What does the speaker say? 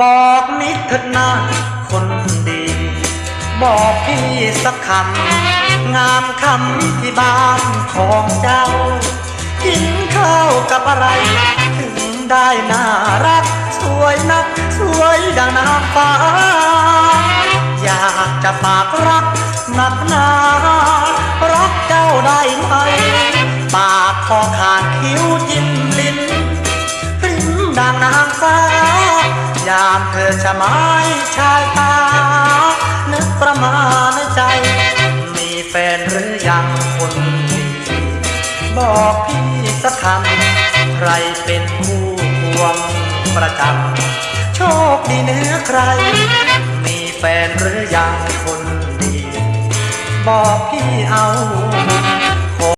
บอกนิดเถิดนะคนดี บอกพี่สักคำ งามคำที่บ้านของเจ้า กินข้าวกับอะไร ถึงได้น่ารัก สวยนัก สวยดังนางฟ้า อยากจะฝากรักหนักหนารักเจ้าได้ไหม ปากคอขาดคิ้วยิ้มลิ้นริมดังนางฟ้า ยามเธอจะไม้ชายตา นึกประมาณใจ มีแฟนหรือยังคนดีบอกพี่สักคำใครเป็นผู้ควงประจำโชคดีเหนือใคร มีแฟนหรือยังคนดี บอกพี่เอา